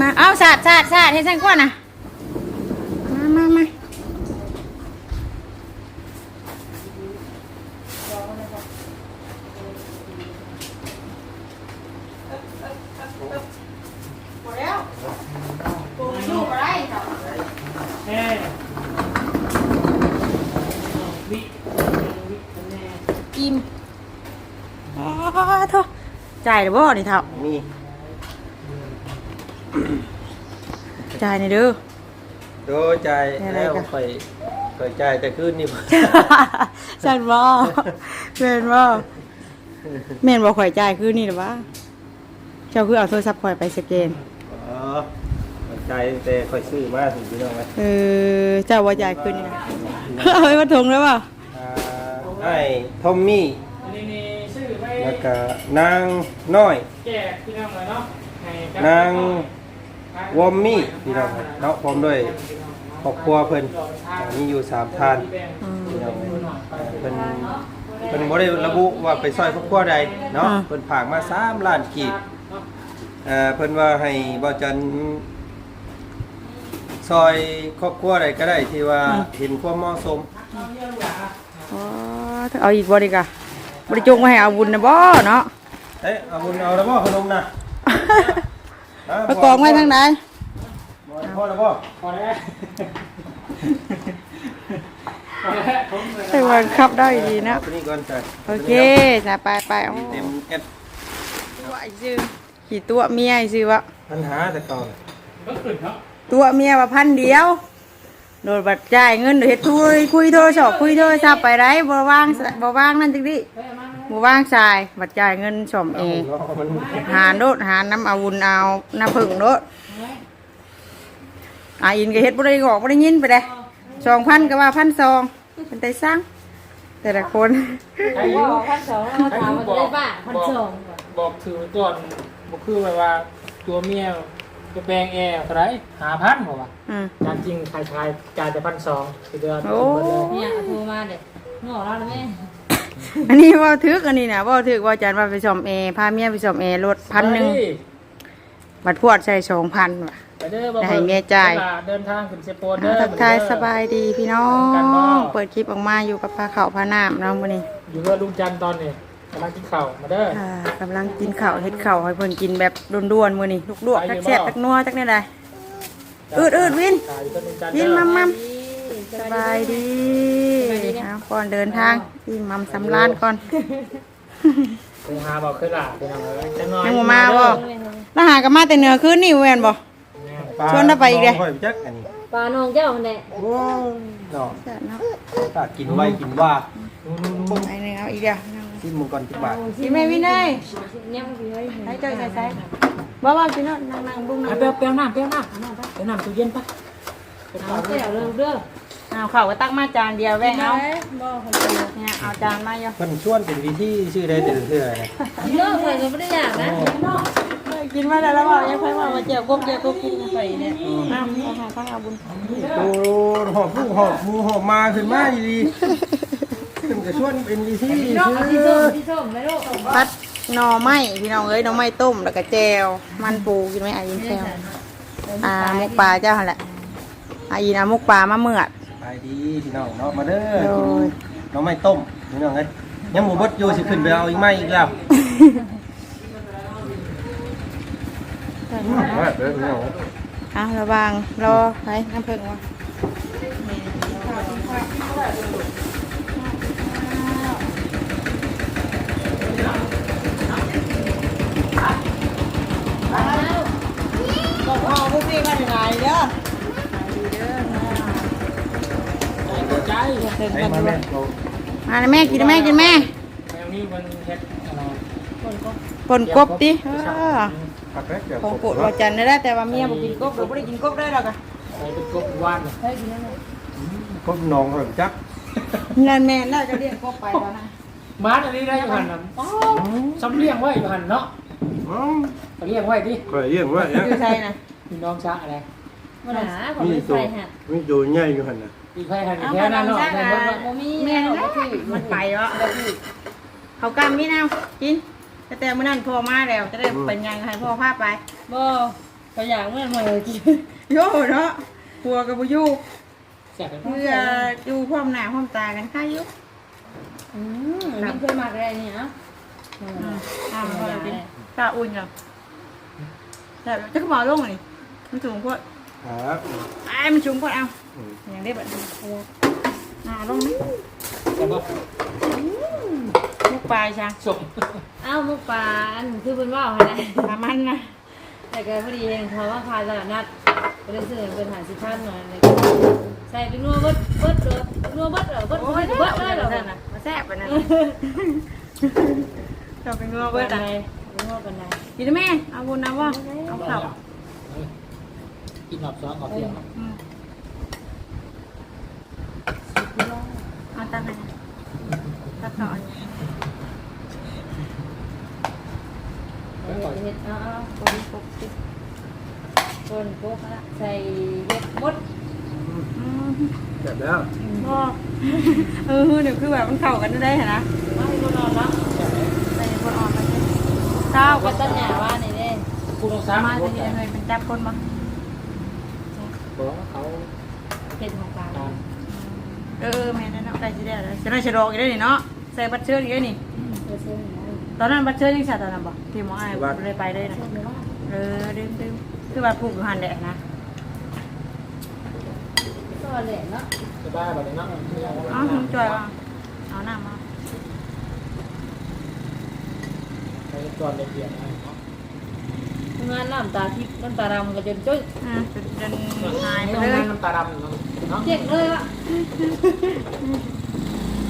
มาเอาสาดสาดสาดให้ฉันก่อนนะมามามาหมดแล้วปูมันอยู่อะไรต่อแม่วิวิแม่กิมอ๋อโทษจ่ายหรือบ่นี่เท่ามี จ่ายนี่เด้อ โดยใจอะไรแล้วกัน ค่อยค่อยใจแต่คืนนี่บ่ ฉันบ่แม่นบ่แม่นบ่ข่อยจ่ายคือนี่หรือวะเจ้าคือเอาโทรศัพท์ข่อยไปสแกน อ๋อค่อยใจแต่ค่อยซื้อมาถึงพี่น้องไหมเออเจ้าบ่จ่ายคืนนี่นะเอาไว้มาทงแล้วบ่อ่าให้ทอมมี่อันนี้นี่ชื่อไม่แล้วก็นางน้อย แจกพี่น้องเลยเนาะให้กับนาง วอมมี่พี่น้องเนาะพร้อมด้วยครอบครัวเพิ่นอ่ามีอยู่สามท่านอืม พี่น้องเพิ่นเพิ่นบ่ได้ระบุว่าไปซอยครอบครัวใดเนาะอ่า เพิ่นฝากมา3ล้านกีบเอ่อเพิ่นว่าให้บ่จันซอยครอบครัวใดก็ได้ที่ว่าเห็นความเหมาะสม อ๋อเอาอีกบ่ดีกะบ่ได้จงไว้ให้เอาบุญนะบ่เนาะ เอ๊ะเอาบุญเอาแล้วบ่ขนมน่ะฮะ ไปกองไว้ทางไหนบ่พอแล้วบ่พอแล้วพอแล้วผมเลยแต่ว่าขับได้ดีนะเอาตัวนี้ก่อนจ้ะโอเคจ้ะไปไปๆเอาเต็มแอดตัวไอ้ซื้อขี่ตัวเมียไอ้ซื้อวะปัญหาแต่ก่อนก็ขึ้นเนาะตัวเมียว่าพันเดียวโดนบัตรจ่ายเงินโดยเฮ็ดคุยคุยโทรศัพท์คุยโทรศัพท์ไปไรบ่ว่างบ่ว่างนั่นจังดิ บ่ว่างจ่ายบัตรจ่ายเงินสมเองเนาะมันหาโดดหาน้ำเอาวุนเอาน้ำผึ้งโดดอาอินก็เฮ็ดบ่ได้ออกบ่ได้ยินไปเลยสองพันก็ว่าพันสองเป็นไตสร้าง แต่ละคนอายุพันสองเราถามว่าจะได้บ้าพันสองบอกถือก่อนบอกคือแบบว่าตัวเมียจะแปลงแอร์เท่าไหรหาพันบอกว่าอืมจานจริงชายชายจ่ายแต่พันสองคือเดือนโอ้เนี่ยโทรมาเด็กงอเราเลยแม่ อันนี้ว่าถึกอันนี้นะว่าถึกว่าอาจารย์ว่าไปซ่อมแอร์พาเมียไปซ่อมแอร์รถพันหนึ่งบัตรพวดใส่สองพันว่ะ ไปเด้อบ่ให้เมียจ่ายวลเดินทางขึ้นเซโปนอ่าเด้อทักทายสบายดีพี่น้อกันบ่งเปิดคลิปออกมาอยู่กับปลาเขาวพาน้ำเน้องมื้อนี้อยู่กับลุงจันทร์ตอนนี้กำลังกินข้าวมาเด้อ อ่ากำลังกินข้าวเฮ็ดข้าวให้เพิ่นกินแบบด่วนๆมื้อนี้ลวกๆจักแซ่บจักนัวจักแนี่ใดอืดอืดวินถ่ายอยู่กับลุงจันทร์วิเด้นอ มัมมัมสบายดีเอา ก่อนเดินทางพี่มัมสำรานก่อนไปหาบอกเคยหลาไปทำอะไรจะนอนยังบ่มาบ่แล้วหากันมาแต่เหนือคืนนี่แม่นบ่ ชวนเราไปอีกเด้น้งค่อยจักอันนี้ปลาน้องเจ้าเนี่ยโอ้เนาะแซ่บเนาะถ้ากินไว้กินว่าไอ้หนึงเอาอีกเดียวที่มึงก่อนที่บาทสิแม่วินัยเนี่ยมันคือไว้ให้เจ้าใส่ใส่บ่บ่กินเนาะนั่งๆบุ้งไปนั่งเปรี้ยวเปรี้ยวน้ำเปรี้ยวน้ำน้ำไปเปรี้ยวน้ำตู้เย็นปะไปเอาเปล่าเสี่ยวเลยเด้อ เอาข้าวก็ตักมาจานเดียวแว่งเอาบ่คนเนี่ยเอาจานมาอยู่เพิ่นชวนเป็นวิธีชื่อได้แต่เทื่อนะเด้อใส่ก็ไม่ได้อยากนะกินมาแล้วแล้วบ่ยังค่อยว่ามาเจียวกบเจียวกบกินไปเนี่ยเอาเอาหาข้างเอาบุญโอ้หอบลูกหอบหมูหอบมาขึ้นมาอยู่ดีขึ้นก็ชวนเป็นวิธีน้องที่ส้มที่ส้มไหมลูกพัดหน่อไม้พี่น้องเอ้ยหน่อไม้ต้มแล้วก็แจวมันปูกินไหมอายินแซวอ่ามุกปลาเจ้าหั่นแหละอายินเอามุกปลามาเมือด ไปดีพี่น้องเนาะมาเด้อโดยน้องไม่ต้มพี่น้องเอ้ยยังหมูบดอยู่สิขึ้นไปเอาอีกไม้อีกแล้วมาเด้อพี่น้องอะระวังรอไปน้ำผึ้งวะบอกพ่อพวกพี่มาถึงไหนเด้อ ใจเดินให้กันมาด้วแม่ยเรามาเลยแม่กินแม่กินแม่แมวนี่มันเฮ็ดอะไรปนกบดิเออผักแรกเดี๋ยวของโปรดวาจันทร์ได้แต่ว่าเมียบ่กินกบเราไม่ได้กินกบได้หรอกอะใส่เป็นกบวานเลยก็น้องเริ่มจักนั่นแม่น่าจะเรียกกบไปแล้วนะม้าอันนี้ได้อยู่หันน่ะอ๋อซ้ำเลี้ยงไว้อยู่หันเนาะอืมเอาเลี้ยงไว้ดิก็เยี่ยมว่าอยู่ใช่นะพี่น้องชะอะไรมาหาผมมีไม่ตัวใส่ฮะมีตัวใหญ่อยู่หั่นน่ะ อีกใครหันอีกแค่นั้นเนาะแม่นบ่ว่าบ่มีแม่แม่นะบ่คือมันไปวะเขากำมีน้ำกินแต่แต่เมื่อนั้นพ่อมาแล้วจะได้เป็นยังให้พ่อพาไปบ่เขาอยากเมื่อไหร่กินโย่เนาะกลัวกับบุยูแซ่บเลยเพื่ออยู่พร้อมหน้าพร้อมตากันค่ายุอืมมันเคยมาอะไรเนี่ยเนาะอ่ามันก็เลยเป็นตาอุ่นเหรอแต่จะขมอลงนี่มันสูงกว่าครับไอ้มันสูงกว่าเอา อืมอย่างเด็บแบบนี้หน้าลงนี่แซ่บบ่ลูกปลายจ้ะส่งอ้าวมุกปลาอันคือเป็นว่าวอะไรปลามันนะแต่ก็พอดีเองเขาว่าพาตลาดนัดก็เลยซื้อเป็นหาสิพันหน่อยเลยใส่เป็นนัวเบิดเบิดเลยนัวเบิดเหรอเบิดโอ้เบิยดเบิเบิดดเลเลยยเหเหรรออมาแซ่บไปนะเราเป็นงัวเบิเบิดดอะอะไรนัวเป็นไรกินได้ไหมเอาบุญนะว่าเอาเข่ากินหอบซ้อนหอบเดียว อืมเอา ตั้งไหนตัดต่ออันนี้เห็ดเอาเอาคนปกติคนปกใส่เห็ดมดอืมเสร็จแล้วบ่เออเดี๋ยวคือแบบมันเข้ากันได้เหรอนะว่าให้คนนอนแล้วใส่บนออนไปเช้าก็ก็ต้ต้นนหหญ้าญ้าว่านี่เด้กูต้องสาซ้ำมารถรจะถเห็นเลยเป็นจับคนมาบอกเขาเห็ดของกลางตามเออแม่นั่นเนาะ ใครจะได้เลยจะได้ฉลองอีกได้นี่เนาะใส่บัตรเชิญอีกได้นี่เออเสื้อหนาตอนนั้นบัตรเชิญยังใส่ตอนนั้นบ่ที่หมออ้ายเลยไปเลยนะเสื้อเนื้อเออดื่มดื่มคือว่าผูกอยู่หันแดดนะก็แหลมเนาะสบายแบบนี้เนาะอ๋อถึงจอยว่าเอาหน้ามาไปก่อนละเอียดนะเนาะงานน้ำตาทิพย์น้ำตาดำก็จนจุ้ยอ่าจนจนหายไปต้องเลยงานน้ำตาดำเนาะ เจ็บเลยอะ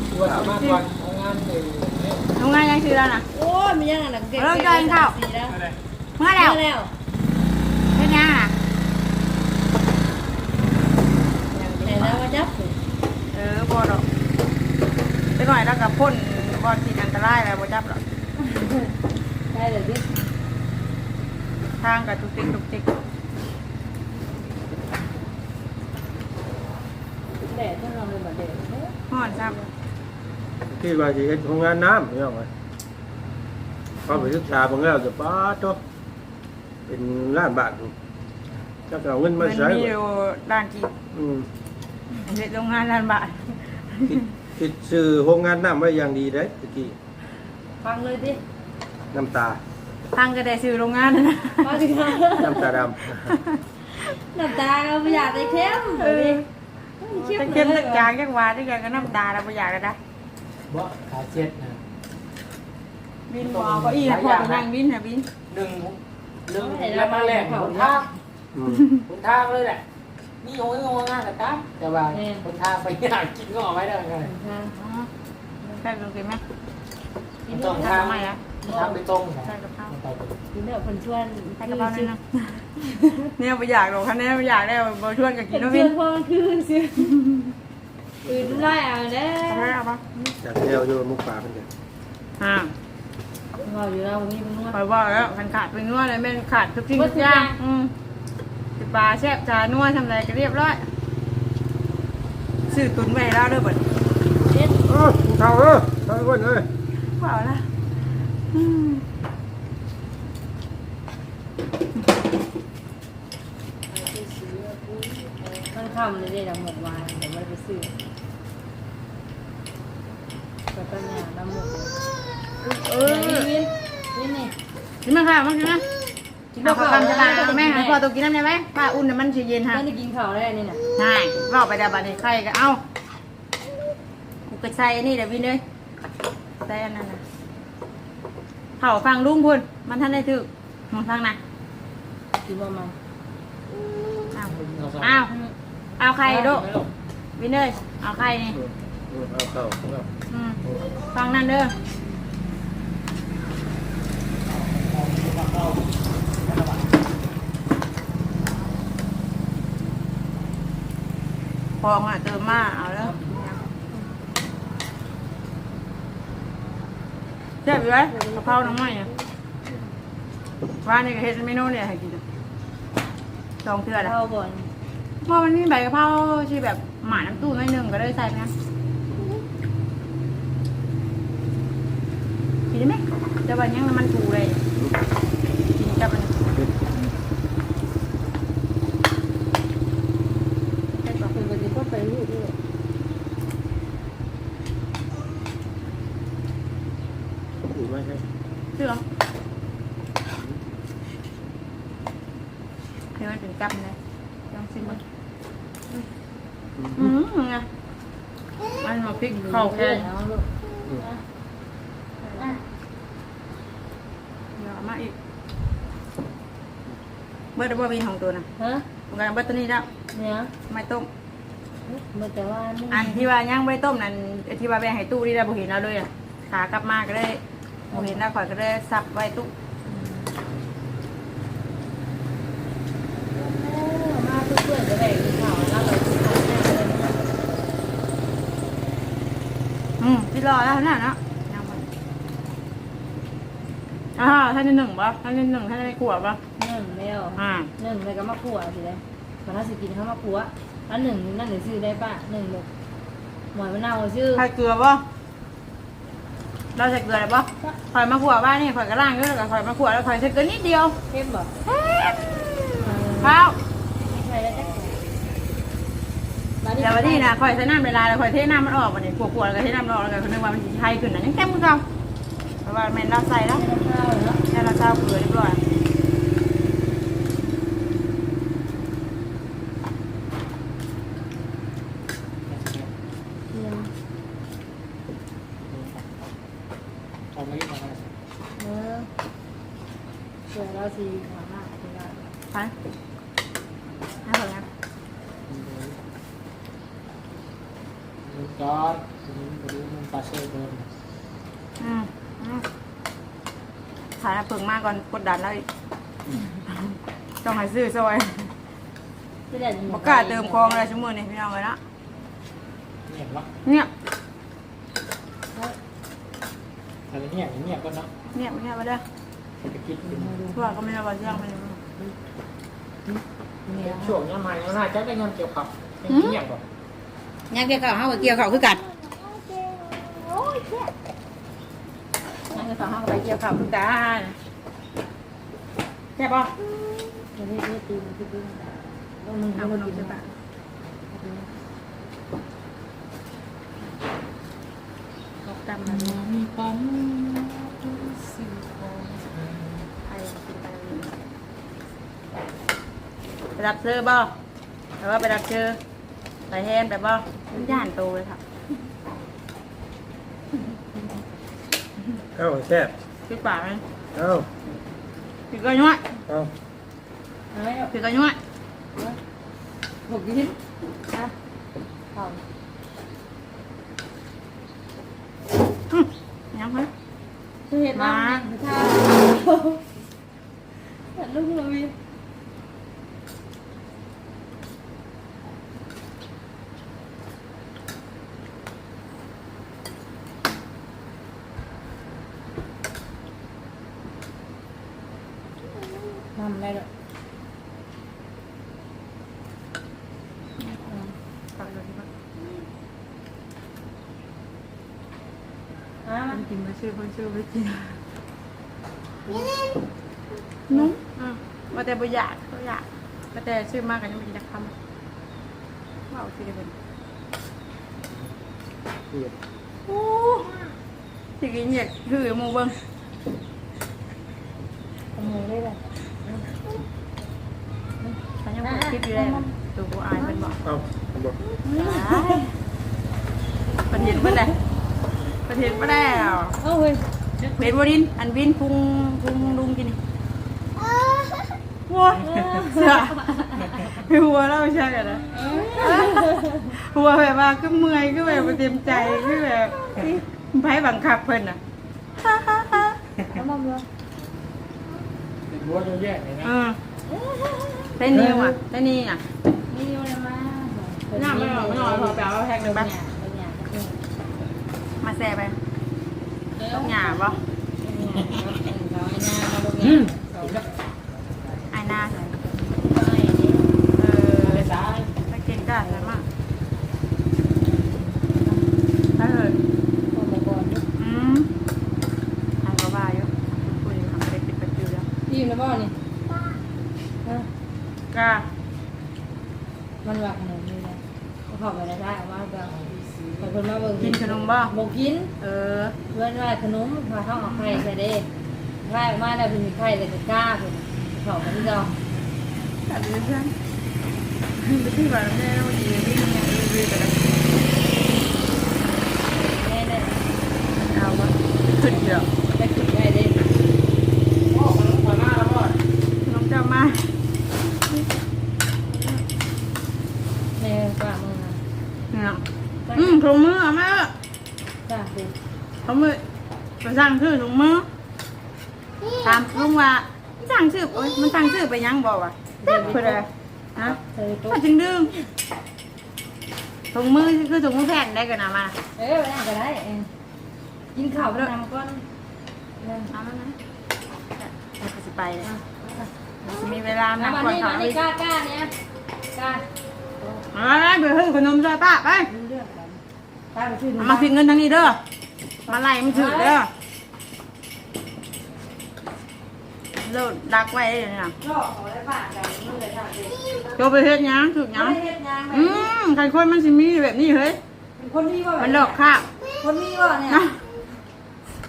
คือว่าสามารถก่อนเอางานหนึ่งเนี่ยทำงานยังคือแล้วนะโอ้ยมียังไงหนังเก็บเริ่มจอยเข้าสีแล้วอะไรมาแล้วแล้วเป็นยังอะไหนแล้วมาจับเออบ่ดอกไปหน่อยแล้วกับพ่นบอลที่อันตรายแล้วบ่จับหรอกได้เลยดิทางกับตุกติกตุกติก ดดถ้าเราเป็นแบบเด็กห่อนซ้ที่ว่าสิเฮ็ดโรงงานน้ำพี่น้องเอ้ยพอไปศึกษาเบิ่งแล้วจะป้าดโตเป็นล้านบาทจะเอาเงินำมามันใช้มีอยู่ด้านกีอืมเฮ็ดโรงงานล้านบาทคิดคิดซื้อโรงงานน้ำไว้อย่างดีเด้ตะกี้ฟังเลยดิน้ำตา ทางก็ได้ซื้อโรงงานนะนะฟังสิคะน้ำตาดน้ำตาเราไม่อยากได้เข้มเออ ตะเกียบตะจางจังหวะตะเกียบก็น้ำตาเราบ่อยากก็ได้บ่ขาเจ็ดนะบินบ่เอาเก็อีให้พ่อไปนั่งบินน่ะบินหนึ่งหนึ่งแล้วมาแรกหนทางำอืมหนทางเลยแหละนี่โอ้ยงงงานแต่ตามแต่ว่าหนทางไปอยากกินก็ออกไว้ได้ไงอ๋อใส่ลงกินไหมต้องทาทางทำไมอะ ทางไปตรงใส่กะเพรากินเดี๋ยวคนชวนใส่กะเพราเลยนะเนี่ยบ่อยากหรอกคันนี้บ่อยากได้บ่ชวนกับกิกินนเนาะเพื่บิอนนพ่อคืนสิคืนไล่เอาเด้เอาไปเอาไปจากแนวอยู่มุกปลาเป็นไงอ่าเราอยู่เรามีมันนวดไปว่าแล้วคันขาดเป็นนัวเลยแม่นขาดทุกสิ่งหมทุดกทุกออย่างย่างอืมสิปลาแซ่บจานัวทำอะไรก็เรียบร้อยซื้อตุนไว้ให้เราเด้อเบิดเด็ดเออเท่าเออเท่าคนเอ้ยเปล่าละอื มมันคำเลยเด็ดหมดวานแต่ไม่ได้ไปซื้อแต่ตอนนี้น้ำหมดเอเอออวินวินนี่กินมาค่ะมากินนะกินเอาข้าวข้าวกันจะตาแม่แม่ให้ให้พอตัวกินน้ำได้ไหมป้าอุ่นน่ะมันสิเย็นฮะตอนนี้กินข้าวได้นี่น่ะใช่บอกไปเดี๋ยวบัดนี้ใครก็เอากูก็ใส่อันนี้เดี๋ยววินเลยใส่อันนั้นนะ เผาฟังลุงพุ่นมันท่านได้ถึกมองทางไหนกินประมาณอ้าวอ้าวเอาใครโดวินเลยเอาใครนี่อืมอืมเอาเข้าเอาอืมฟังนั่นเด้อพองอะเติมมาเอาแล้ว เจ็บอยู่ไหมกะเพราน้ำมันเนี่ยว่านี่ก็เฮ็ดเมนูเนี่ยให้กินสองเทื่อละข้าวบ่อนเพราะมันมีใบกะเพราที่แบบหมาน้ำตู้น้อยหนึ่งก็เลยใส่ไปนะกินได้ไหมจะวันยังน้ำมันถูเลยกินกับมัน ให้มันเป็นกำเลยลองชิมมันอืมไงมันมาพริกเข้าแค่ เอาลูก เดี๋ยวเอามาอีก เบิร์ดบัวบินของตัวน่ะฮะตรงกลางเบิร์ดตัวนี้แล้วเนี่ยไม่ต้มเมื่อแต่ว่านี่อันที่ว่าย่างไม่ต้มนั่นที่ว่าแบ่งให้ตู้นี่ได้บ่เห็นแล้วเลยอะขากลับมาก็ได้บ่เห็นแล้วข่อยก็ได้ซับไว้ตู้มาเพื่อนๆจะได้กินข้าวแล้วเรากินข้าวแน่เลยอืมที่รอแล้วน่ะเนาะย่างมัน อ่าท่านที่หนึ่งป่ะท่านที่หนึ่งท่านที่ขวบป่ะหนึ่งแล้วอ่าหนึ่งเลยก็มาขัวสิเลยพอถ้าสิกินข้าวมาขัวแล้วหนึ่งนั่นหรือซื้อได้ป่ะหนึ่งเลยหมอนมะนาวชื่อใส่เกลือป่ะเราใส่เกลืออะไรป่ะข่อยมาขวบบ้านนี่ข่อยก็ล่างด้วยแล้วก็ข่อยมาขวบแล้วข่อยใส่เกลือนิดเดียวเข้มบ่ข้าวไม่ใช่แล้วจ้ะเดี๋ยววันนี้นะข่อยใส่น้ำเวลายแล้วข่อยเทน้ำมันออกมาเนี่ยขวดๆแล้วก็เทน้ำมันออกแล้วก็นึกว่ามันสิไทยขึ้นนะยังแก้มมือเก่า เพราะว่าแม่นเราใส่แล้วข้าวเนาะแค่เราเจ้าเกลือเรียบร้อย เอาไม่ได้ทำอะไร เออเผื่อเราสิหามาเป็นไร ไปให้ข่อยนะ มันก้อนมันดูมันปลาเชื่อเดิม อืมอืมถ่ายแล้วเพิ่งมา ก่อนกดดันแล้วอีกต้องให้ซื้อซอยที่ได้บอกกล้าเติมคลองอะไรชั่วโมงนี่พี่น้องเลยนะเงียบวะเงียบอะไรเงียบเงียบก็เนาะเงียบเงียบไปเด้อไปคิดถึงพวกก็ไม่ได้ว่าเรื่องมันเนี่ยช่วงนี้มันน่าจะได้เงินเกี่ยวกับเงียบก่อนยังเกี่ยวเขาเขาเกี่ยวเขาคือกันยังเกี่ยวเขาเขาไปเกี่ยวเขาคือกัน ใช่ปะจะได้ได้ตีมันที่ดึงแล้มึงเอาเอาคนนดูดูใช่ใช่ปะปะลอกจำมันมีความใครกินไปไปรับเสื้อบ่แต่ว่าไปรับเสื้อไปแฮนไปบ่มันย่านโตเลยค่ะเอ้าแซ่บคือปากมันเอ้าคือก็ย้อยเอ้าไหมเอา อืมยังไงคือเห็นว่าถ้าแต่ลูกเรามี ทำได้เลย ตักเลยที่บ้านอะมันกินมาชื่อคนชื่อไม่กินนุ่มอืมมาแต่บ่อยากบ่อยากมาแต่ชื่อมากกันยังไม่กินคำว้าวสิเดี๋ยวเป็นเอียดโอ้สิกินอยากถือหมูเบิ้งขโมยได้เลยฉันยังบ่คิดอยู่เลยตัวกูอายเป็นบอกเอ้า บอกประเทศเมื่อไรประเทศไม่ได้หรอเอ้าเฮ้ยเป็นวรินอันวินพุงพุงลุงกินนี่ว้าเสือหัวเราใช่กันนะหัวแบบว่าก็เมื่อยก็แบบเต็มใจก็แบบไพ่บังคับเพิ่นอะน้ำมันเยอะเป็นบัวเยอะแยะเลยนะเออเต้นนิวอะเต้นนี่อะนี่อยู่ในมา น้ำไม่หรอกไม่หรอกพอแปลว่าแพ็คหนึ่งปะเป็นหยาเป็นหยามาแซ่ไปต้องหยาบ่เป็นหยาเขาไอ้หน้าเขาลงอืเนี่ยมถึงแล้วไอ้หน้าไปนี่เออไปซ้ายถ้ากินก็สวยมากเออพอมาก่อนอืมทางก็ว่าอยู่คุยทำเป็นเป็นประจำแล้วทีมนะบ่นี่ก็มันว่าขนมนี่นะเขา เข้าไปได้ได้ว่าแบบบางคนมาเบิ่งกินขนมบ่บอกกิน เออ เพื่อนว่าขนมพาเขาเอาไข่ใส่เด้ไข่ออกมาแล้วเป็นไข่เลยก็กล้าเป็นเขากันเราอันนี้ใช่ไปที่บ้านแม่เราดีไม่ทำงานดีกันแล้วแม่ได้เอาวะขึ้นเยอะ ไปขุดได้เด้ โอ้มันมาหน้าแล้วบ่ น้องเจ้ามา แม่ป้ามึงนะ เนี่ยอืมถุงมือเอามา จ้าดิถุงมือมาสั่งชื่อถุงมือถามลุงว่าสั่งชื่อโอ้ยมันสั่งชื่อไปยังบอกว่าเพื่ออะไรฮะเธอตุ๊ก็จึงดื้อถุงมือคือถุงมือแผ่นได้กันนะมาเออไปนั่งก็ได้เองกินข้าวไปนำก่อนเริ่มเอาแล้วนะเราก็จะไปเลยมีเวลานัมากก่อนนี่เขามาเลนี่ยกล้ากล้าเนี่ยกล้าเอาไปไปซื้อขนมซอยป้าไปเรื่องกัน ป้าไปซื้อเอามาคิดเงินทางนี้เด้อ มาไล่มันถือเด้อเลิกดักไว้ได้เลยนะก็ขอได้ป้ากันมึงเลยทำดิโจไปเฮ็ดหยังถือหยัยังงไม่เฮ็ดยังอืมใครคนมันสิมีแบบนี้เฮ้ยเป็นคนนี้ว่ามันหลอกคาบคนนี้ว่าเนี่ยนะ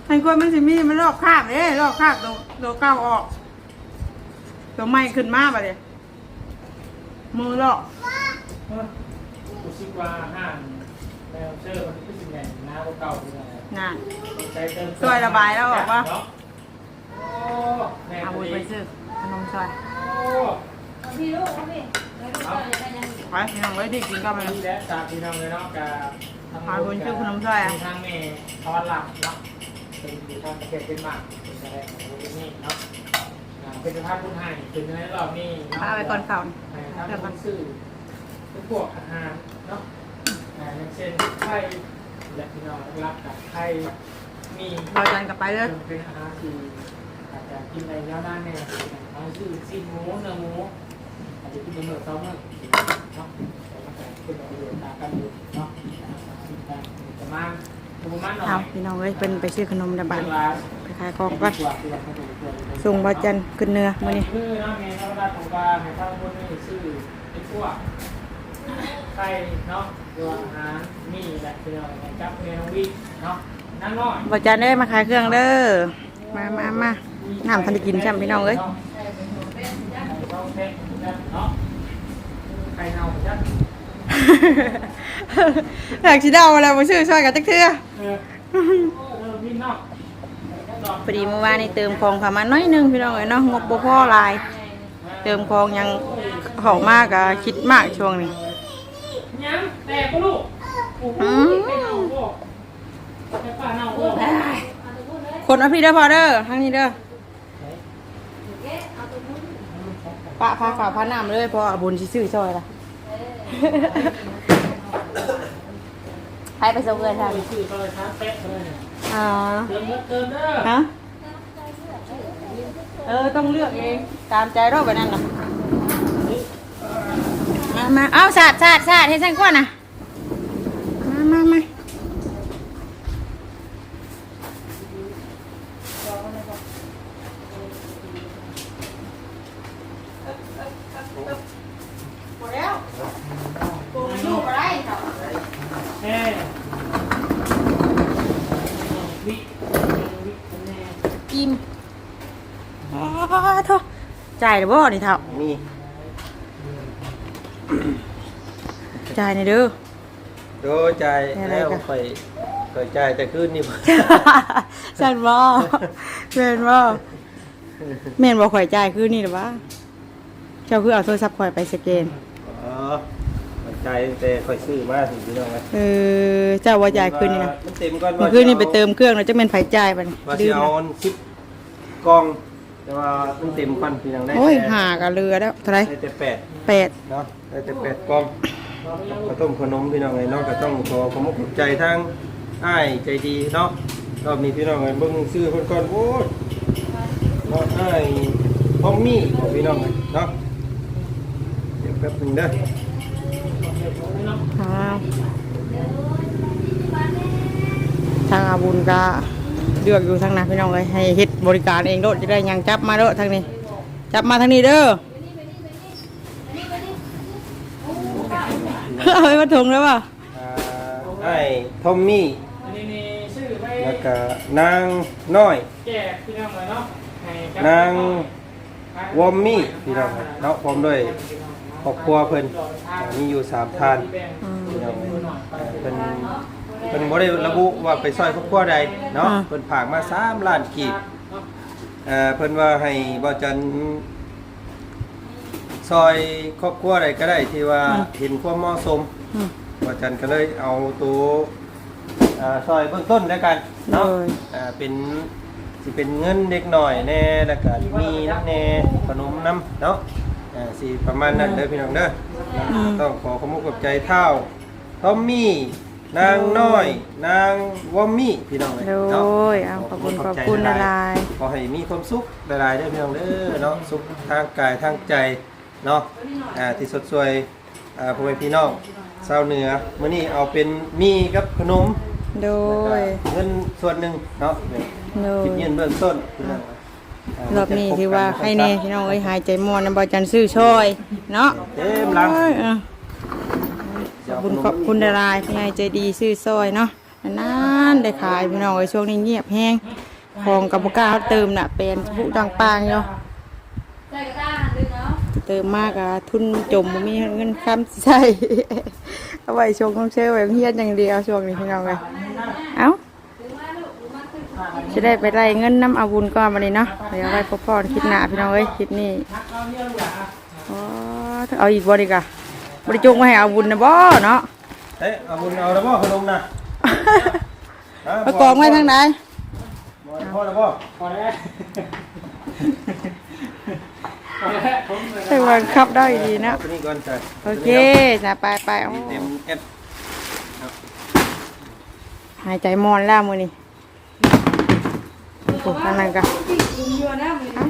ใครคนมันสิมีมันหลอกคาบเด้หลอกคาบตัวตัวเก้าออกตัวใหม่ขึ้นมาบ่เด้มือหลอก รู้สึกว่าห้างแมวเชอร์มั นรู้สึกไงหน้าเก่าๆเลยน่ะใช้เติมช่วยระบายแล้วบอกว่าโอ้แม่เอาตัวบุญเอไปงซื้อขนมซอยโอ้พี่ลูกพี่แล้วก็จะได้ยังไปพี่น้องไว้ดิกินก็ไปนี่แหละจากที่ทำเลยเนาะกับทางหาบุญชื่อขนมซอยอะทางเมย์ทวันหลักเนาะเป็นอยู่ทางประเทศเป็นมากเป็นอะไรของโรบินี่เนาะอ่าเป็นสภาพคุณให้เป็นในรอบนี้เนาะพาไปก่อนเข่าให้ทำเป็นสื่อเป็นพวกอาหารเนาะ อ่าอย่างเช่นไข่และพี่น้องรับกับไข่มีเราจันกลับไปเลยเป็นอาหารที่อาจจะกินในยาวนานแน่เอาชื่อซีนหมูเนื้อหมูอาจจะกินเป็นเมื่อเช้าเมื่อเนาะแต่มันจะเป็นประโยชน์ตามกันอยู่เนาะประมาณประมาณหน่อเอายพี่น้องเอ้ยเป็นไปซื้อขนมในบ้านเป็นร้านไปขายของก่อนตัวตัวตัวตัวตัวส่งบาจันขึ้นเนื้อมื้อนี้คือน้องเมย์ธรรมดาของปลาให้ข้าวบนนี่ชื่อเป็นพวก ไข่เนาะตัวอาหารนี่แหละคือเราจับเมนูวิเนาะนั่งน้อยบาจันเด้มาขายเครื่องเด้อมามามาน้ำทันได้กินใช่ไหมพี่น้องเอ้ยไข่เน่าจัดอยากสิเดาอะไรมาซื้อช่วยกันจักเทื่อเออเออพี่น้องพอดีเมื่อวานนี่เติมของเข้ามาน้อยหนึงพี่น้องเอ้ยเนาะงบบ่พอหลาย เติมของยังเข้ามากอะคิดมากช่วงนี้ ยังแต่ก็ลูกโอ้โหไข่เน่าโอ้ไข่ปลาเน่าโอ้คนเอาพี่เด้อพอเด้อทางนี้เด้อปะพาข่าวพาน้ำเลยเพอเอาบุญสิซื้อช่วยล่ะให้ไปส่งเงินค่ะสื่อก็เลยท้าเป๊ะเลยเนี่ยอ๋อเติมเด้อเติมเด้อฮะเออต้องเลือกเองตามใจเราไปนั่นน่ะ มามาเอาสาดสาดสาดให้ฉันก่อนนะมามามาหมดแล้วกูไม่อยู่อะไรครับแม่วิวิแม่กิมอ๋อโทษจ่ายหรือบ่นี่เท่ามี จ่ายหน่อยเด้อ โดยใจายอะไรแล้วกันไปไปจ่ายแต่คืนนี่บ่ฉันบ่แม่นบ่แม่นบ่ข่อยจ่ายคือนี่หรือวะเจ้าคือเอาโทรศัพท์ข่อยไปสแกน อ๋อไปจ่ายตั้งแต่ค่อยซื้อมาถึงพี่น้องไหมเออ เจ้าว่าจ่ายคืนนี่นะมันเต็มก่อนเมื่อคืนนี่ไปเติมเครื่องแล้วจะแม่นไผจ่ายบัดนี้ว่าลืสิมเอานะสิบกล่อง แต่ว่ามันเต็มก่อนพี่น้องได้โอ้ยแต่หากับเรือแล้วเท่าไหร่ได้แต่แปดแปดเนาะได้แต่แปดกล่อง ข้าวต้มขนมพี่น้องไงเนาะก็ต้องขอขอบคุณใจทางอ้ายใจดีเนาะรอบนี้พี่น้องไงเบิ่งซื้อเพิ่นก่อนโอ้ยเนาะอ้ายพอมมี่ของพี่น้องไงเนาะเดี๋ยวแป๊บหนึงเด้อทางอาบุญก็เลือกอยู่ทางนั้นพี่น้องเอ้ยให้เฮ็ดบริการเองโลดจะได้หยังจับมาเด้อทางนี้ จับมาทางนี้เด้อ เอาไปมาถุงแล้วป่ะอ่าอ้ายทอมมี่อันนี้นี่ชื่อไปแล้วก็นางน้อย แจกพี่น้องเลยเนาะให้กับนาง วอมมี่พี่น้องเนาะพร้อมด้วยครอบครัวเพิ่นอ่ามีอยู่สามท่านพี่น้องอ่าเพิ่นเพิ่นบ่ได้ระบุว่าไปซอยครอบครัวใดเนาะเพิ่นฝากมา3ล้านกีบ เอ่อเพิ่นว่าให้บ่จัน ซอยครอบครัวใดก็ได้ที่ว่าเห็นความเหมาะสมอืมบ่จันก็เลยเอาตัวอ่าซอยเบื้องต้นแล้วกันเนาะโดย อ่าเป็นสิเป็นเงินเด็กหน่อยแน่แล้วก็มีน้ำแน่ขนมน้ำเนาะอ่าสิประมาณนั้นเด้อพี่น้องเด้ออต้องขอขอบคุณกับใจเท่าทอมมี่นางน้อย นางวอมมี่พี่น้องเอ้ยโดเนาะ ยเอาขอบคุณขอบใจคุณหละลายลาย ขอให้มีความสุขหลายๆเด้อพี่น้องเด้อเนาะสุขทางกายทางใจ เนาะอ่าที่สดสวยอ่าพ่อแม่พี่น้องชาวเหนือมื้อนี้เอาเป็นมีกับขนมโดยเงินส่วนหนึ่งเนาะโดย คิดเงินเบื้องต้นรอบนี้ที่ว่าใครแน่พี่น้องเอ้ยหายใจม่วนนำบ่จันซื้อช่อยเนาะเต็มหลัง โอ้ยอะขอบคุณขอบคุณละลายพี่ใหญ่ใจดีซื้อซอยเนาะนานๆได้ขายพี่น้องเอ้ยช่วงนี้เงียบแฮงของกับบ่กล้าเติมน่ะเป็นผู้ดังปางอยู่ใส่กระด้างดึง เอาเติมมากอะทุนจมบ่มีเงินค้ำใช่เอาไว้ชงต้องเชื่อไว้เฮียนอย่างเดียวช่วงนี้พี่น้องเลยเอ้าจะได้ไปไล่เงินน้ำอาวุธก่อนมาเลยเนาะเดี๋ยวเอาไว้พบพ่อคลิปหน้าพี่น้องเอ้ยคลิปนี้อ๋อเอาอีกบ่ดีกะบริจงมาให้อาวุธนะบ่เนาะเอ๊ะเอาบุญเอาแล้วบ่ขนมนะไปกองไว้ทางไหนพ่อแล้วบ่พอแล้วพอ แล้วผมเลยใช่ว่าขับได้ดีนะ ตัวนี้ก่อนใช่โอเคจะไปไปๆเอาเต็มแอดหายใจมอนแล้วมือนี่โอ้ทางนั้นก็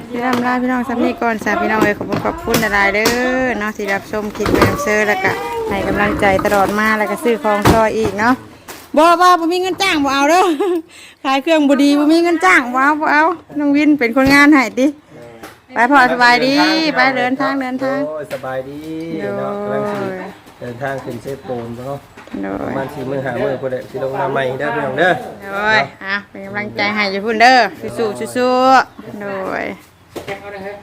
พี่น้องลาพี่น้องสัมนี่ก่อนสาพี่น้องเอ้ยขอบคุณขอบคุณหลายๆเด้อเนาะที่รับชมคลิปแม่เซอร์แล้วก็ให้กำลังใจตลอดมาแล้วก็ซื้อของซอยอีกเนาะบ่บ่บ่มีเงินจ้างบ่เอาเด้อขายเครื่องบ่ดีบ่มีเงินจ้างบ่เอาบ่เอาน้องวินเป็นคนงานให้ติ ไปพอสบายดีไปเดินทางเดินทางโอ้ยสบายดีโดยเนาะกำลังสิเดินทางขึ้นเซฟโปนเนาะโดประยมาณสี่มื้อห้ามื้อพุ่นแหละสิลงมาใหม่เด้อพี่น้องเด้อโดยอะเป็นกำลังใจให้อยู่พุ่นเด้อสู้ๆสู้ๆโดยแจ็คเอาเลยเฮ้ย